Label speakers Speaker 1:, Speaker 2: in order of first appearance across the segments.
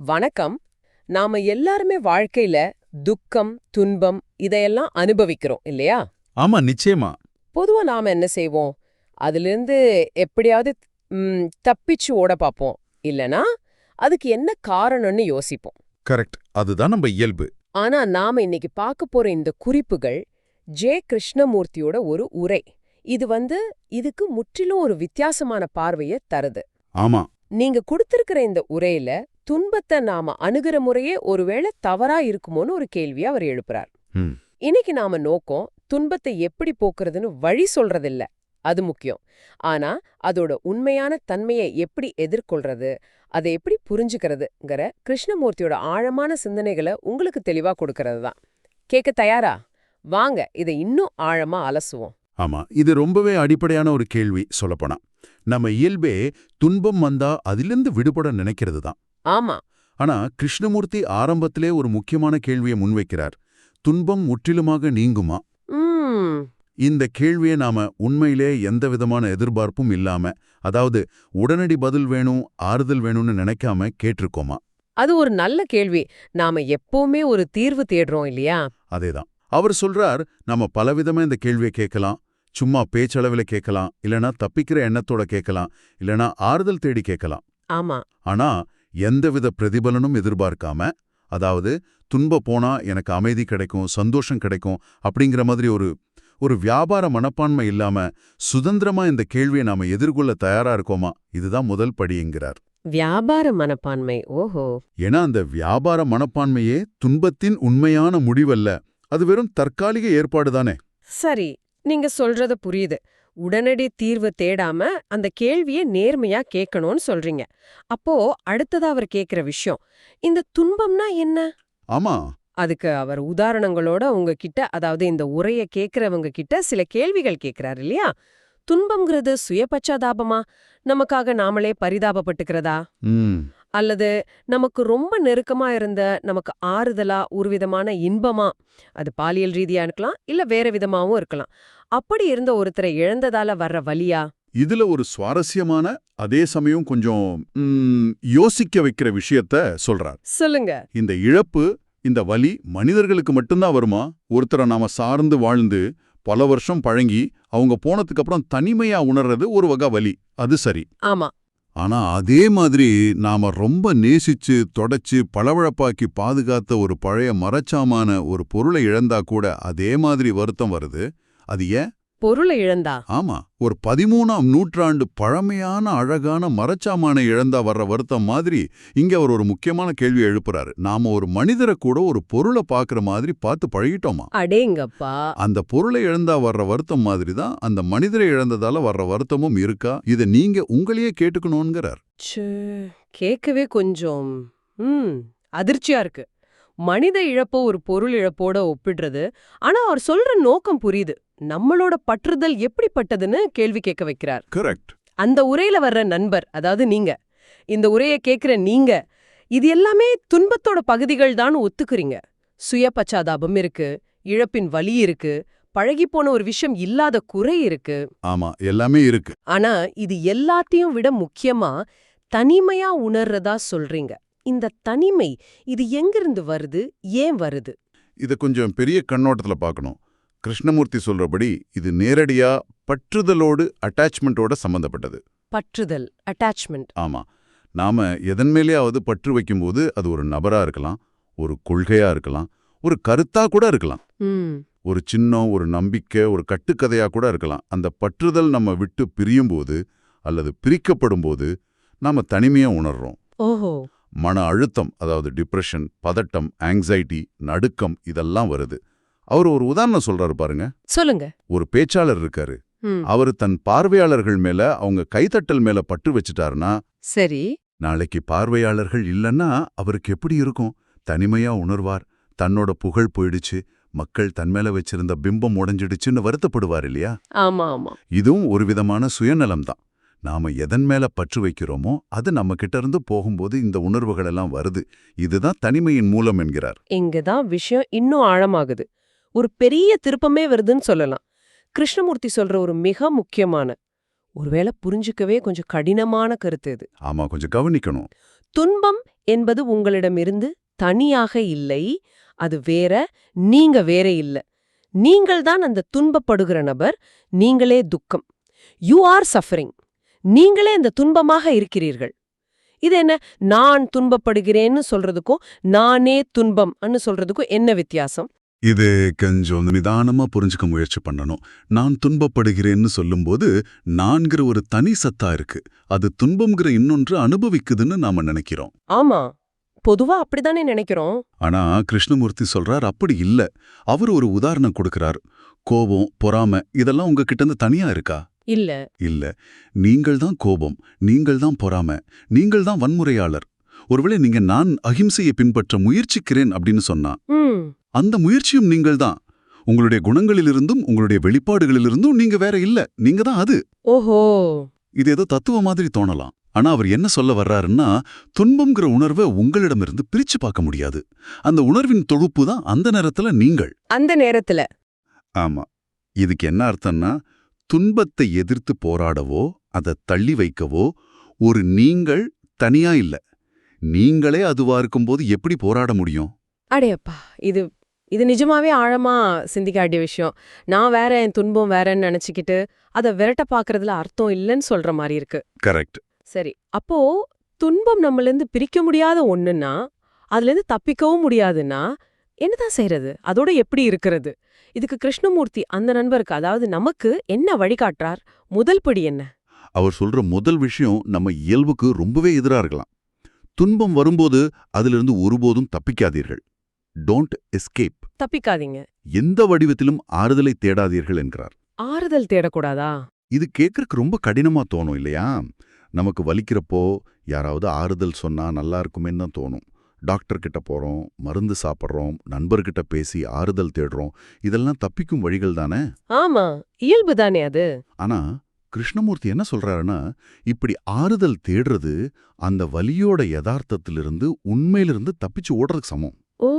Speaker 1: வணக்கம். நாம எல்லாருமே வாழ்க்கையில துக்கம் துன்பம் இதையெல்லாம் அனுபவிக்கிறோம் இல்லையா?
Speaker 2: ஆமா நிச்சயமா.
Speaker 1: பொதுவா நாம என்ன செய்வோம்? அதிலிருந்து எப்படியாவது ம், தப்பிச்சு ஓட பார்ப்போம். இல்லனா அதுக்கு என்ன காரணம்னு யோசிப்போம்.
Speaker 2: கரெக்ட். அதுதான் நம்ம இயல்பு.
Speaker 1: ஆனா நாம இன்னைக்கு பார்க்க போற இந்த குறிப்புகள் ஜே கிருஷ்ணமூர்த்தியோட ஒரு உரை. இது வந்து இதுக்கு முற்றிலும் ஒரு வித்தியாசமான பார்வைய தருது.
Speaker 2: ஆமா.
Speaker 1: நீங்க கொடுத்திருக்கிற இந்த உரையில துன்பத்தை நாம அணுகிற முறையே ஒருவேளை தவறா இருக்குமோன்னு ஒரு கேள்வியை அவர் எழுப்புறார். இன்னைக்கு நாம நோக்கம் துன்பத்தை எப்படி போக்குறதுன்னு வழி சொல்றதில்ல. அது முக்கியம். ஆனா அதோட உண்மையான தன்மையை எப்படி எதிர்கொள்றது அதை எப்படி புரிஞ்சுக்கிறதுங்கிற கிருஷ்ணமூர்த்தியோட ஆழமான சிந்தனைகளை உங்களுக்கு தெளிவா கொடுக்கறது தான். கேட்க தயாரா? வாங்க இதை இன்னும் ஆழமா அலசுவோம்.
Speaker 2: ஆமா இது ரொம்பவே அடிப்படையான ஒரு கேள்வி சொல்லப்போனா. நம்ம இயல்பே துன்பம் வந்தா அதிலிருந்து விடுபட நினைக்கிறது தான்.
Speaker 1: ஆமா.
Speaker 2: ஆனா கிருஷ்ணமூர்த்தி ஆரம்பத்திலே ஒரு முக்கியமான கேள்வியை முன்வைக்கிறார். துன்பம் முற்றிலுமாக நீங்குமா? இந்த கேள்வியை நாம உண்மையிலே எந்த விதமான எதிர்பார்ப்பும் இல்லாம அதாவது உடனடி பதில் வேணும் ஆறுதல் வேணும்னு நினைக்காம கேட்டிருக்கோமா?
Speaker 1: அது ஒரு நல்ல கேள்வி. நாம எப்பவுமே ஒரு தீர்வு தேடுறோம் இல்லையா?
Speaker 2: அதேதான். அவர் சொல்றார் நம்ம பலவிதமா இந்த கேள்வியை கேட்கலாம். சும்மா பேச்சளவுல கேட்கலாம். இல்லனா தப்பிக்கிற எண்ணத்தோட கேட்கலாம். இல்லனா ஆறுதல் தேடி கேட்கலாம்.
Speaker 1: ஆமா.
Speaker 2: ஆனா எந்தவித பிரதிபலனும் எதிர்பார்க்காம அதாவது துன்ப போனா எனக்கு அமைதி கிடைக்கும் சந்தோஷம் கிடைக்கும் அப்படிங்கிற மாதிரி ஒரு ஒரு வியாபார மனப்பான்மை இல்லாம சுதந்திரமா இந்த கேள்வியை நாம எதிர்கொள்ள தயாரா இருக்கோமா? இதுதான் முதல் படிங்கிறார்.
Speaker 1: வியாபார மனப்பான்மை ஓஹோ.
Speaker 2: ஏன்னா அந்த வியாபார மனப்பான்மையே துன்பத்தின் உண்மையான முடிவல்ல. அது வெறும் தற்காலிக ஏற்பாடு தானே.
Speaker 1: சரி நீங்க சொல்றது புரியுது. உடனடி தீர்வு தேடாம அந்த கேள்வியை நேர்மையா கேட்கணும்னு சொல்றீங்க. அப்போ அடுத்ததா அவர் கேக்குற விஷயம் இந்த துன்பம்னா என்ன?
Speaker 2: ஆமா.
Speaker 1: அதுக்கு அவர் உதாரணங்களோட உங்ககிட்ட அதாவது இந்த உரைய கேக்குறவங்க கிட்ட சில கேள்விகள் கேக்குறாரு இல்லையா? துன்பம்ங்கிறது சுயபச்சாதாபமா நமக்காக நாமளே பரிதாபப்பட்டுக்கிறதா? அல்லது நமக்கு ரொம்ப நெருக்கமா இருந்த நமக்கு ஆறுதலா ஒரு விதமான இன்பமா அது பாலியல் ரீதியா இருக்கலாம் இல்ல வேற விதமாவும் இருக்கலாம். அப்படி இருந்த ஒருத்தரை இழந்ததால வர்ற வலியா
Speaker 2: இதுல ஒரு சுவாரஸ்யமான அதே சமயம் கொஞ்சம் யோசிக்க வைக்கிற விஷயத்த சொல்றார்.
Speaker 1: சொல்லுங்க.
Speaker 2: இந்த இழப்பு இந்த வலி மனிதர்களுக்கு மட்டும்தான் வருமா? ஒருத்தரை நாம சார்ந்து வாழ்ந்து பல வருஷம் பழங்கி அவங்க போனதுக்கு அப்புறம் தனிமையா உணர்றது ஒரு வகை வலி. அது சரி.
Speaker 1: ஆமா.
Speaker 2: ஆனா அதே மாதிரி நாம ரொம்ப நேசிச்சு தொடச்சு பளபளப்பாக்கி பாதுகாத்த ஒரு பழைய மரச்சாமான ஒரு பொருளை இழந்தா கூட அதே மாதிரி வருத்தம் வருது. அது ஏன்?
Speaker 1: பொருளை இழந்தா?
Speaker 2: ஆமா ஒரு பதிமூணாம் நூற்றாண்டு பழமையான அழகான மரச்சாமானை இழந்தா வர்ற வருத்தம் மாதிரி இங்க அவர் ஒரு முக்கியமான கேள்வி எழுப்புறாரு. நாம ஒரு மனிதரை கூட ஒரு பொருளை பார்க்குற மாதிரி பார்த்து பழகிட்டோமா?
Speaker 1: அடேங்கப்பா.
Speaker 2: அந்த பொருளை இழந்தா வர்ற வருத்தம் மாதிரி தான் அந்த மனிதரை இழந்ததால வர்ற வருத்தமும் இருக்கா? இதை நீங்க உங்களையே கேட்டுக்கணுங்கிறார்
Speaker 1: ச்சே, கேட்கவே கொஞ்சம் ம் அதிர்ச்சியா இருக்கு. மனித இழப்போ ஒரு பொருள் இழப்போட ஒப்பிடுறது ஆனா அவர் சொல்ற நோக்கம் புரியுது. நம்மளோட பற்றுதல் எப்படிப்பட்டதுன்னு கேள்வி கேட்க வைக்கிறார்.
Speaker 2: கரெக்ட்
Speaker 1: அந்த உரையில வர்ற நண்பர் அதாவது நீங்க இந்த உரையை கேக்குற நீங்க இது எல்லாமே துன்பத்தோட பகுதிகள் தான் ஒத்துக்கிறீங்க. சுய பச்சாதாபம் இருக்கு இழப்பின் வலி இருக்கு பழகிப்போன ஒரு விஷயம் இல்லாத குறை இருக்கு.
Speaker 2: ஆமா எல்லாமே இருக்கு.
Speaker 1: ஆனா இது எல்லாத்தையும் விட முக்கியமா தனிமையா உணர்றதா சொல்றீங்க. இந்த தனிமை இது எங்கிருந்து வருது ஏன் வருது?
Speaker 2: இதை கொஞ்சம் பெரிய கண்ணோட்டத்துல பார்க்கணும் கிருஷ்ணமூர்த்தி சொல்றபடி இது நேரடியா பற்றுதலோடு அட்டாச்மெண்ட்டோட சம்பந்தப்பட்டது.
Speaker 1: பற்றுதல் அட்டாச்மெண்ட்
Speaker 2: ஆமா. நாம எதன் மேலேயாவது பற்று வைக்கும்போது அது ஒரு நபரா இருக்கலாம் ஒரு கொள்கையா இருக்கலாம் ஒரு கருத்தா கூட இருக்கலாம். ஒரு சின்னம் ஒரு நம்பிக்கை ஒரு கட்டுக்கதையா கூட இருக்கலாம். அந்த பற்றுதல் நம்ம விட்டு பிரியும்போது அல்லது பிரிக்கப்படும்போது நாம தனிமையா உணர்றோம்.
Speaker 1: ஓஹோ.
Speaker 2: மன அழுத்தம் அதாவது டிப்ரெஷன் பதட்டம் ஆங்ஸைட்டி நடுக்கம் இதெல்லாம் வருது. அவர் ஒரு உதாரணம் சொல்றாரு பாருங்க.
Speaker 1: சொல்லுங்க.
Speaker 2: ஒரு பேச்சாளர் இருக்காரு. அவர் தன் பார்வையாளர்கள் மேல அவங்க கைத்தட்டல் மேல பற்று வச்சுட்டாருன்னா
Speaker 1: சரி.
Speaker 2: நாளைக்கு பார்வையாளர்கள் இல்லைன்னா அவருக்கு எப்படி இருக்கும்? தனிமையா உணர்வார். தன்னோட புகழ் போயிடுச்சு. மக்கள் தன் மேல வச்சிருந்த பிம்பம் உடைஞ்சிடுச்சுன்னு வருத்தப்படுவார் இல்லையா?
Speaker 1: ஆமா ஆமா.
Speaker 2: இதுவும் ஒரு விதமான சுயநலம்தான் நாம எதன் மேல பற்று வைக்கிறோமோ அது நம்ம கிட்ட இருந்து போகும்போது இந்த உணர்வுகள் எல்லாம் வருது. இதுதான் தனிமையின் மூலம் என்கிறார்.
Speaker 1: இங்கதான் விஷயம் இன்னும் ஆழமாகுது. ஒரு பெரிய திருப்பமே வருதுன்னு சொல்லலாம். கிருஷ்ணமூர்த்தி சொல்ற ஒரு மிக முக்கியமான ஒருவேளை புரிஞ்சுக்கவே கொஞ்சம் கடினமான கருத்து இது.
Speaker 2: ஆமா கொஞ்சம் கவனிக்கணும்.
Speaker 1: துன்பம் என்பது உங்களிடமிருந்து தனியாக இல்லை அது வேற நீங்க வேற இல்ல. நீங்கள்தான் அந்த துன்பப்படுகிற நபர் நீங்களே துக்கம். யூ ஆர் சஃபரிங் நீங்களே அந்த துன்பமாக இருக்கிறீர்கள். இது என்ன? நான் துன்பப்படுகிறேன்னு சொல்றதுக்கும் நானே துன்பம்னு சொல்றதுக்கும் என்ன வித்தியாசம்?
Speaker 2: இது கொஞ்சம் நிதானமா புரிஞ்சுக்க முயற்சி பண்ணணும். நான் துன்பப்படுகிறேன்னு சொல்லும்போது நான்கிற ஒரு தனி சத்தா இருக்கு. அது துன்பம்ங்கிற இன்னொன்று அனுபவிக்குதுன்னு நாம நினைக்கிறோம்.
Speaker 1: ஆமா. பொதுவா அப்படிதானே நினைக்கிறோம்.
Speaker 2: ஆனா கிருஷ்ணமூர்த்தி சொல்றார் அப்படி இல்ல. அவர் ஒரு உதாரணம் கொடுக்கறார். கோபம் பொறாமை இதெல்லாம் உங்ககிட்ட இருந்து தனியா இருக்கா?
Speaker 1: இல்ல.
Speaker 2: இல்ல. நீங்கள் தான் கோபம் நீங்கள் தான் பொறாமை நீங்கள் தான் வன்முறையாளர் ஒருவேளை நீங்க நான் அகிம்சையை பின்பற்ற முயற்சிக்கிறேன் அப்படின்னு சொன்னா அந்த முயற்சியும் நீங்கள் தான் உங்களுடைய குணங்களிலிருந்தும் உங்களுடைய வெளிப்பாடுகளிலிருந்தும் நீங்க வேற இல்ல. நீங்க தான் அது.
Speaker 1: ஓஹோ.
Speaker 2: இது ஏதோ தத்துவ மாதிரி தோணலாம். ஆனா அவர் என்ன சொல்ல வர்றாருன்னா துன்பம்ங்கிற உணர்வை உங்களிடமிருந்து பிரிச்சு பார்க்க முடியாது. அந்த உணர்வின் தொகுப்பு தான் அந்த நேரத்துல நீங்கள்.
Speaker 1: அந்த நேரத்துல.
Speaker 2: ஆமா. இதுக்கு என்ன அர்த்தம்னா துன்பத்தை எதிர்த்து போராடவோ அதை தள்ளி வைக்கவோ ஒரு நீங்கள் தனியா இல்ல. நீங்களே அதுவா இருக்கும்போது எப்படி போராட முடியும்?
Speaker 1: அடையப்பா இது இது நிஜமாவே ஆழமா சிந்திக்க வேண்டிய விஷயம். நான் வேற என் துன்பம் வேறன்னு நினைச்சுக்கிட்டு அதை விரட்ட பாக்குறதுல அர்த்தம் இல்லைன்னு சொல்ற மாதிரி இருக்கு.
Speaker 2: கரெக்ட்.
Speaker 1: சரி அப்போ துன்பம் நம்மளேருந்து பிரிக்க முடியாத ஒண்ணுன்னா அதுலேருந்து தப்பிக்கவும் முடியாதுன்னா என்னதான் செய்யறது அதோட எப்படி இருக்கிறது? இதுக்கு கிருஷ்ணமூர்த்தி அந்த நண்பருக்கு அதாவது நமக்கு என்ன வழிகாட்டுறார்? முதல் படி என்ன?
Speaker 2: அவர் சொல்ற முதல் விஷயம் நம்ம இயல்புக்கு ரொம்பவே எதிரா இருக்கலாம். துன்பம் வரும்போது அதிலிருந்து ஒருபோதும் தப்பிக்காதீர்கள். Don't escape
Speaker 1: தப்பிக்காதீங்க.
Speaker 2: எந்த வடிவத்திலும் ஆறுதலை தேடாதீர்கள் என்கிறார்.
Speaker 1: ஆறுதல் தேடக்கூடாதா?
Speaker 2: இது கேட்கறதுக்கு ரொம்ப கடினமா தோணும் இல்லையா? நமக்கு வலிக்கிறப்போ யாராவது ஆறுதல் சொன்னா நல்லா இருக்குமேன்னு தான் தோணும். டாக்டர் கிட்ட போறோம் மருந்து சாப்பிட்றோம் நண்பர்கிட்ட பேசி ஆறுதல் தேடுறோம். இதெல்லாம் தப்பிக்கும் வழிகள் தானே?
Speaker 1: ஆமா இயல்பு தானே அது.
Speaker 2: ஆனா கிருஷ்ணமூர்த்தி என்ன சொல்றாருன்னா இப்படி ஆறுதல் தேடுறது அந்த வலியோட யதார்த்தத்திலிருந்து உண்மையிலிருந்து தப்பிச்சு ஓடுறதுக்கு சமம்.
Speaker 1: ஓ.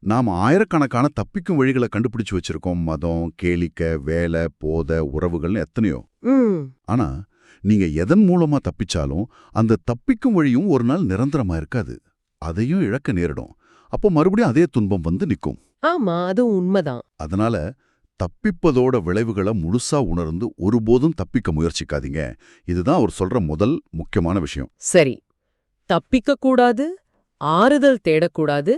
Speaker 2: நாம ஆயிரக்கணக்கான தப்பிக்கும் வழிகளை கண்டுபிடிச்சு வச்சிருக்கோம். மதம் கேளிக்கை வேலை போதை உறவுகள்னு எத்தனையோ. ஆனா நீங்க எதன் மூலமா தப்பிச்சாலும் அந்த தப்பிக்கும் வழியும் ஒரு நாள் நிரந்தரமா இருக்காது. அதையும் இழக்க நேரிடும். அப்போ மறுபடியும் அதே துன்பம் வந்து நிக்கும்
Speaker 1: ஆமா அது உண்மைதான்.
Speaker 2: அதனால தப்பிப்பதோட விளைவுகளை முழுசா உணர்ந்து ஒருபோதும் தப்பிக்க முயற்சிக்காதீங்க. இதுதான் அவர் சொல்ற முதல் முக்கியமான விஷயம்.
Speaker 1: சரி. தப்பிக்க கூடாது ஆறுதல் தேடக்கூடாது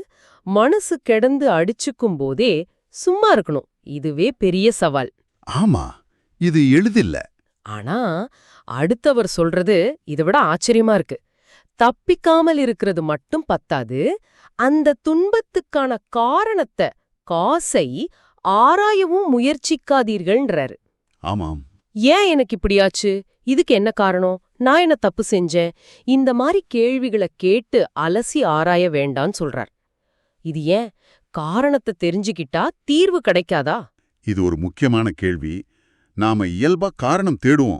Speaker 1: மனசு கிடந்து அடிச்சுக்கும் போதே சும்மா இருக்கணும். இதுவே பெரிய சவால்.
Speaker 2: ஆமா இது எளிதில்ல.
Speaker 1: ஆனா அடுத்தவர் சொல்றது இதை விட ஆச்சரியமா இருக்கு. தப்பிக்காமல் இருக்கிறது மட்டும் பத்தாது அந்த துன்பத்துக்கான காரணத்தை காசை ஆராயவும் முயற்சிக்காதீர்கள்ன்றாரு.
Speaker 2: ஆமாம்.
Speaker 1: ஏன் எனக்கு இப்படியாச்சு? இதுக்கு என்ன காரணம்? நான் என்ன தப்பு செஞ்சேன்? இந்த மாதிரி கேள்விகளை கேட்டு அலசி ஆராய வேண்டான்னு சொல்றார். இது ஏன்? காரணத்தை தெரிஞ்சுக்கிட்டா தீர்வு கிடைக்காதா?
Speaker 2: இது ஒரு முக்கியமான கேள்வி. நாம இயல்பா காரணம் தேடுவோம்.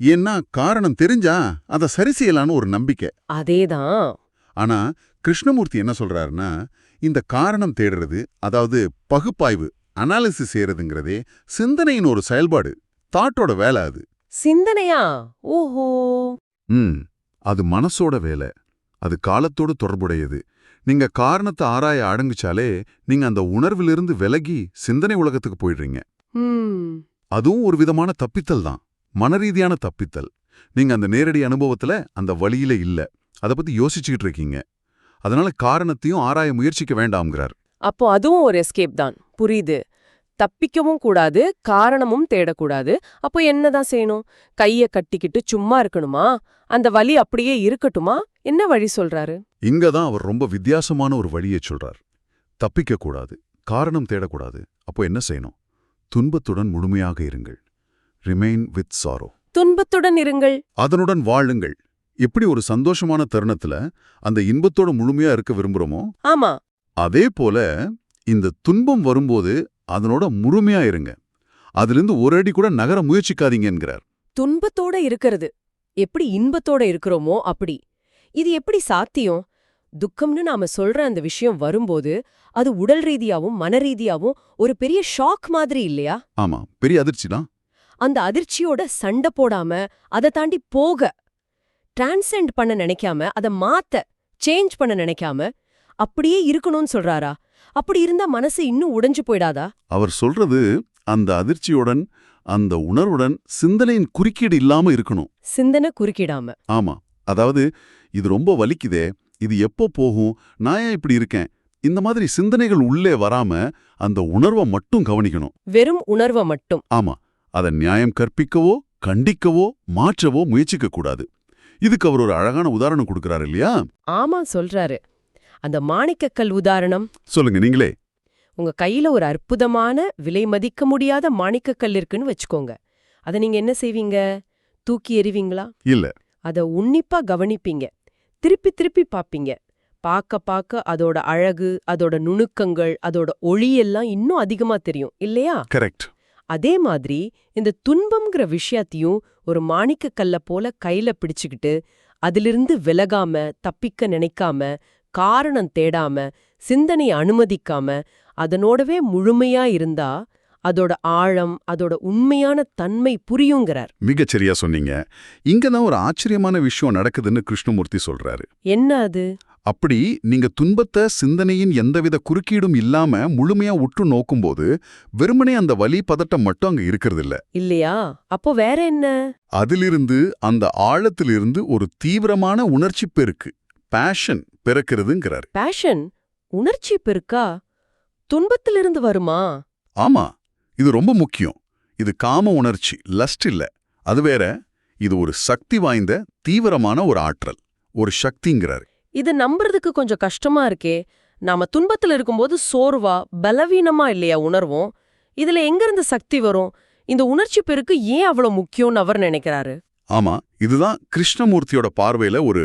Speaker 2: ஏன்னா காரணம் தெரிஞ்சா அதை சரி செய்யலான்னு ஒரு நம்பிக்கை.
Speaker 1: அதேதான்.
Speaker 2: ஆனா கிருஷ்ணமூர்த்தி என்ன சொல்றாருன்னா இந்த காரணம் தேடுறது அதாவது பகுப்பாய்வு அனாலிசிஸ் செய்யறதுங்கிறதே சிந்தனையின் ஒரு செயல்பாடு தாட்டோட வேலை அது.
Speaker 1: சிந்தனையா? ஓஹோ.
Speaker 2: ம் அது மனசோட வேலை. அது காலத்தோடு தொடர்புடையது. நீங்க காரணத்தை ஆராய அடங்குச்சாலே நீங்க அந்த உணர்விலிருந்து விலகி சிந்தனை உலகத்துக்கு போயிடுறீங்க. அதுவும் ஒரு விதமான தப்பித்தல் தான். மனரீதியான தப்பித்தல். நீங்க அந்த நேரடி அனுபவத்துல அந்த வழியில இல்ல. அத பத்தி யோசிச்சுக்கிட்டு இருக்கீங்க. அதனால காரணத்தையும் ஆராய முயற்சிக்க வேண்டாம்ங்கிறார்.
Speaker 1: அப்போ அதுவும் ஒரு எஸ்கேப் தான். புரியுது? தப்பிக்கவும் கூடாது காரணமும் தேடக்கூடாது. அப்போ என்னதான் செய்யணும்? கைய கட்டிக்கிட்டு சும்மா இருக்கணுமா? அந்த வலி அப்படியே இருக்கட்டுமா? என்ன வழி சொல்றாரு?
Speaker 2: இங்க தான் அவர் ரொம்ப வித்தியாசமான ஒரு வழியை சொல்றார். தப்பிக்க கூடாது காரணம் தேடக்கூடாது. அப்போ என்ன செய்யணும்? துன்பத்துடன் முழுமையாக இருங்கள். ரிமைன் வித் சாரோ
Speaker 1: துன்பத்துடன் இருங்கள்.
Speaker 2: அதனுடன் வாழுங்கள். எப்படி ஒரு சந்தோஷமான தருணத்துல அந்த இன்பத்தோட முழுமையா இருக்க விரும்புறோமோ
Speaker 1: ஆமா.
Speaker 2: அதே போல இந்த துன்பம் வரும்போது அதனோட முழுமையா இருங்க அதிலிருந்து ஒரு அடி கூட நகர முயற்சிக்காதீங்க என்கிறார்
Speaker 1: துன்பத்தோட இருக்கிறது. எப்படி இன்பத்தோட இருக்கிறோமோ அப்படி. இது எப்படி சாத்தியம்? துக்கம்னு நாம சொல்ற அந்த விஷயம் வரும்போது அது உடல் ரீதியாவும் மனரீதியாவும் ஒரு பெரிய ஷாக் மாதிரி இல்லையா?
Speaker 2: ஆமா பெரிய அதிர்ச்சி தான்.
Speaker 1: அந்த அதிர்ச்சியோட சண்டை போடாம அதை தாண்டி போக டிரான்சென்ட் பண்ண நினைக்காம அதை மாத்த சேஞ்ச் பண்ண நினைக்காம அப்படியே இருக்கணும்னு சொல்றாரா? அப்படி இருந்தா மனசு இன்னும் உடைஞ்சு போயிடாதா?
Speaker 2: அவர் சொல்றது அந்த அதிர்ச்சியுடன் அந்த உணர்வுடன் சிந்தனையின் குறுக்கீடு இல்லாம இருக்கணும்.
Speaker 1: சிந்தனை குறுக்கிடாம.
Speaker 2: ஆமா. அதாவது இது ரொம்ப வலிக்குதே. இது எப்போ போகும்? நான் ஏன் இப்படி இருக்கேன்? இந்த மாதிரி சிந்தனைகள் உள்ளே வராம அந்த உணர்வை மட்டும் கவனிக்கணும்.
Speaker 1: வெறும் உணர்வை மட்டும்.
Speaker 2: ஆமா. அதை நியாயம் கற்பிக்கவோ கண்டிக்கவோ மாற்றவோ முயற்சிக்க கூடாது இதுக்கு அவர் ஒரு அழகான உதாரணம் கொடுக்கறாரு இல்லையா?
Speaker 1: ஆமா சொல்றாரு. அந்த மாணிக்கக்கல் உதாரணம்.
Speaker 2: சொல்லுங்க நீங்களே.
Speaker 1: உங்க கையில ஒரு அற்புதமான விலை மதிக்க முடியாத மாணிக்கக்கல் இருக்குன்னு வச்சுக்கோங்க. அதை நீங்க என்ன செய்வீங்க? தூக்கி எறிவீங்களா?
Speaker 2: இல்ல.
Speaker 1: அத உன்னிப்பா கவனிப்பீங்க. திருப்பி திருப்பி பாப்பீங்க. பார்க்க பார்க்க அதோட அழகு அதோட நுணுக்கங்கள் அதோட ஒளியெல்லாம் இன்னும் அதிகமா தெரியும். இல்லையா?
Speaker 2: கரெக்ட்.
Speaker 1: அதே மாதிரி இந்த துன்பம்ங்கிற விஷயத்தையும் ஒரு மாணிக்கக்கல்ல போல கையில பிடிச்சுக்கிட்டு அதிலிருந்து விலகாம தப்பிக்க நினைக்காம காரணம் தேடாம சிந்தனையை அனுமதிக்காம அதனோடவே முழுமையா இருந்தா அதோட ஆழம் அதோட உண்மையான தன்மை புரியுங்கிறார்.
Speaker 2: மிகச் சரியா சொன்னீங்க. இங்க தான் ஒரு ஆச்சரியமான விஷயம் நடக்குதுன்னு கிருஷ்ணமூர்த்தி சொல்றாரு.
Speaker 1: என்ன அது?
Speaker 2: அப்படி நீங்க துன்பத்தை சிந்தனையின் எந்தவித குறுக்கீடும் இல்லாம முழுமையா உற்று நோக்கும்போது வெறுமனே அந்த வலி பதட்டம் மட்டும் அங்க இருக்கிறது இல்ல
Speaker 1: இல்லையா? அப்போ வேற என்ன?
Speaker 2: அதிலிருந்து அந்த ஆழத்திலிருந்து ஒரு தீவிரமான உணர்ச்சி பெருக்கு. பேஷன் பிறக்கிறதுங்கிறாரு.
Speaker 1: பேஷன் உணர்ச்சி பெருக்கா? துன்பத்திலிருந்து வருமா?
Speaker 2: ஆமா இது ரொம்ப முக்கியம். இது காம உணர்ச்சி லஸ்ட் இல்ல. அது வேற இது ஒரு சக்தி வாய்ந்த தீவிரமான ஒரு ஆற்றல் ஒரு சக்திங்கிறாரு.
Speaker 1: இது நம்புறதுக்கு கொஞ்சம் கஷ்டமா இருக்கே. நாம துன்பத்துல இருக்கும்போது சோர்வா பலவீனமா இல்லையா உணர்வோம்? இதுல எங்க இருந்து சக்தி வரும்? இந்த உணர்ச்சி பெருக்கு ஏன் அவ்வளவு முக்கியம்னு அவர் நினைக்கிறாரு?
Speaker 2: ஆமா இதுதான் கிருஷ்ணமூர்த்தியோட பார்வையில ஒரு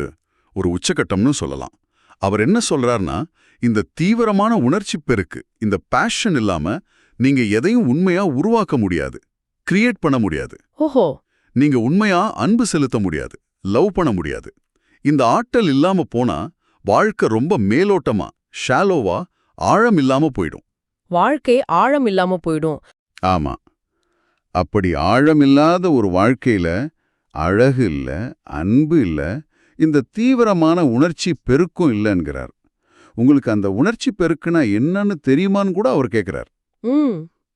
Speaker 2: ஒரு உச்சக்கட்டம்னு சொல்லலாம். அவர் என்ன சொல்றாருன்னா இந்த தீவிரமான உணர்ச்சி பெருக்கு இந்த பேஷன் இல்லாம நீங்க எதையும் உண்மையா உருவாக்க முடியாது. கிரியேட் பண்ண முடியாது.
Speaker 1: ஓஹோ.
Speaker 2: நீங்க உண்மையா அன்பு செலுத்த முடியாது. லவ் பண்ண முடியாது. இந்த ஆற்றல் இல்லாம போனா வாழ்க்கை ரொம்ப மேலோட்டமா ஷாலோவா ஆழம் இல்லாம போயிடும்.
Speaker 1: வாழ்க்கை ஆழம் இல்லாம போயிடும்.
Speaker 2: ஆமா. அப்படி ஆழமில்லாத ஒரு வாழ்க்கையில அழகு இல்ல அன்பு இல்ல இந்த தீவிரமான உணர்ச்சி பெருக்கும் இல்லைங்கிறார் உங்களுக்கு அந்த உணர்ச்சி பெருக்குனா என்னன்னு தெரியுமான்னு கூட அவர் கேட்கிறார்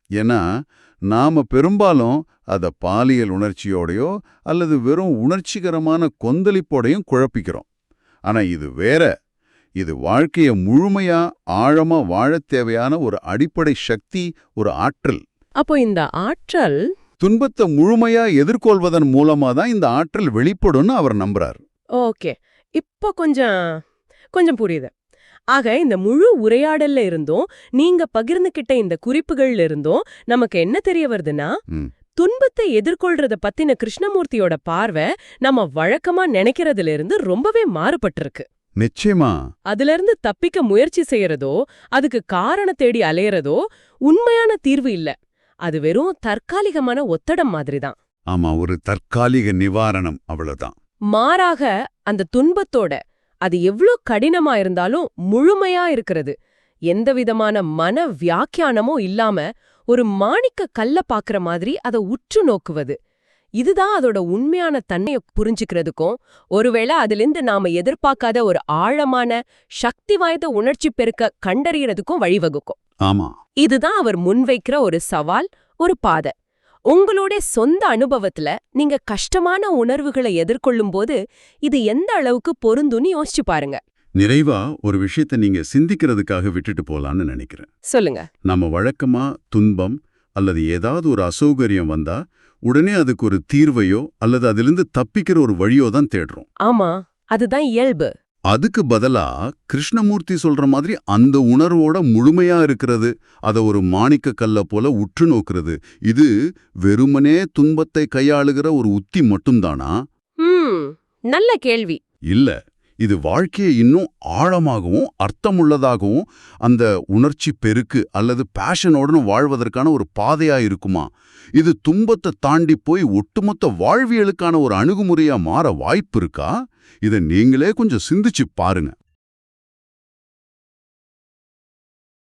Speaker 2: ஏன்னா நாம பெரும்பாலும் அத பாலியல் உணர்ச்சியோடையோ அல்லது வெறும் உணர்ச்சிகரமான கொந்தளிப்போடையும் குழப்பிக்கிறோம். ஆனா இது வேற. இது வாழ்க்கைய முழுமையா ஆழமா வாழத் தேவையான ஒரு அடிப்படை சக்தி ஒரு ஆற்றல்.
Speaker 1: அப்போ இந்த ஆற்றல்
Speaker 2: துன்பத்தை முழுமையா எதிர்கொள்வதன் மூலமா தான் இந்த ஆற்றல் வெளிப்படும்னு அவர் நம்புறார்.
Speaker 1: ஓகே. இப்போ கொஞ்சம் கொஞ்சம் புரியுது. ஆக இந்த முழு உரையாடல்ல இருந்தும் நீங்க பகிர்ந்துகிட்ட இந்த குறிப்புகள்ல இருந்தும் நமக்கு என்ன தெரிய வருதுன்னா. துன்பத்தை எதிர்கொள்றத பத்தின கிருஷ்ணமூர்த்தியோட பார்வை நம்ம வழக்கமா நினைக்கிறதுல இருந்து ரொம்பவே மாறுபட்டிருக்கு.
Speaker 2: நிச்சயமா.
Speaker 1: அதுல இருந்து தப்பிக்க முயற்சி செய்யறதோ அதுக்கு காரணம் தேடி அலையறதோ உண்மையான தீர்வு இல்ல. அது வெறும் தற்காலிகமான ஒத்தடம் மாதிரிதான்.
Speaker 2: ஆமா ஒரு தற்காலிக நிவாரணம் அவ்வளவுதான்.
Speaker 1: மாறாக அந்த துன்பத்தோட அது எவ்ளோ கடினமா இருந்தாலும் முழுமையா இருக்கிறது. எந்தவிதமான மன வியாக்கியானமும் இல்லாம ஒரு மாணிக்க கல்ல பாக்குற மாதிரி அதை உற்று நோக்குவது. இதுதான் அதோட உண்மையான தன்மையை புரிஞ்சுக்கிறதுக்கும் ஒருவேளை அதிலிருந்து நாம எதிர்பார்க்காத ஒரு ஆழமான சக்தி வாய்ந்த உணர்ச்சி பெருக்க கண்டறியறதுக்கும் வழிவகுக்கும்.
Speaker 2: ஆமா.
Speaker 1: இதுதான் அவர் முன்வைக்கிற ஒரு சவால் ஒரு பாதை. உங்களோட சொந்த அனுபவத்துல நீங்க கஷ்டமான உணர்வுகளை எதிர்கொள்ளும்போது இது எந்த அளவுக்கு பொருந்துன்னு யோசிச்சு பாருங்க.
Speaker 2: நிறைவா ஒரு விஷயத்தை நீங்க சிந்திக்கிறதுக்காக விட்டுட்டு போலான்னு நினைக்கிறேன்.
Speaker 1: சொல்லுங்க.
Speaker 2: நம்ம வழக்கமா துன்பம் அல்லது ஏதாவது ஒரு அசௌகரியம் வந்தா உடனே அதுக்கு ஒரு தீர்வையோ அல்லது அதிலிருந்து தப்பிக்கிற ஒரு வழியோ தான் தேடுறோம்.
Speaker 1: ஆமா அதுதான் இயல்பு.
Speaker 2: அதுக்கு பதிலா கிருஷ்ணமூர்த்தி சொல்ற மாதிரி அந்த உணர்வோட முழுமையா இருக்கிறது. அத ஒரு மாணிக்க கல்ல போல உற்று நோக்கிறது. இது வெறுமனே துன்பத்தை கையாளுகிற ஒரு உத்தி மட்டும்தானா?
Speaker 1: நல்ல கேள்வி.
Speaker 2: இல்ல. இது வாழ்க்கையை இன்னும் ஆழமாகவும் அர்த்தமுள்ளதாகவும் அந்த உணர்ச்சி பெருக்கு அல்லது பேஷனோடனும் வாழ்வதற்கான ஒரு பாதையா இருக்குமா? இது துன்பத்தை தாண்டி போய் ஒட்டுமொத்த வாழ்வியலுக்கான ஒரு அணுகுமுறையா மாற வாய்ப்பு இருக்கா? இதை நீங்களே கொஞ்சம் சிந்திச்சு பாருங்க.